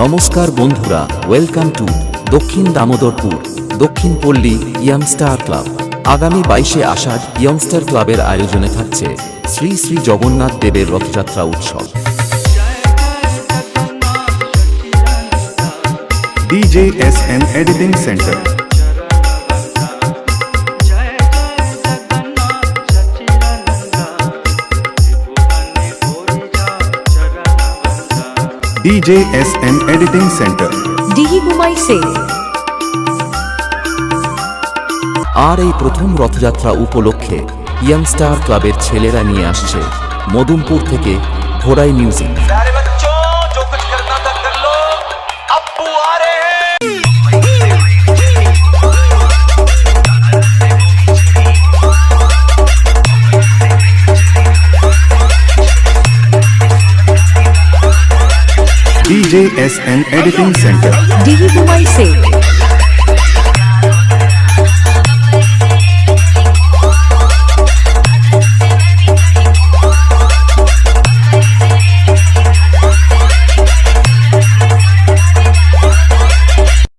নমস্কার বন্ধুরা welcome to দক্ষিণ দামোদরপুর দক্ষিণ পল্লী ইয়াংস্টার ক্লাব আগামী বাইশে আষাঢ় ইয়ংস্টার ক্লাবের আয়োজনে থাকছে শ্রী শ্রী জগন্নাথ দেবের রথযাত্রা উৎসব DJSN Editing Center. DJSN Editing Center. ডিহি কুমাই সে আর এই প্রথম রথযাত্রা উপলক্ষে ইয়াংস্টার ক্লাবের ছেলেরা নিয়ে আসছে মদুমপুর থেকে ঘোড়াই মিউজিক DJSN Editing Center. ডিহি কুমাই সে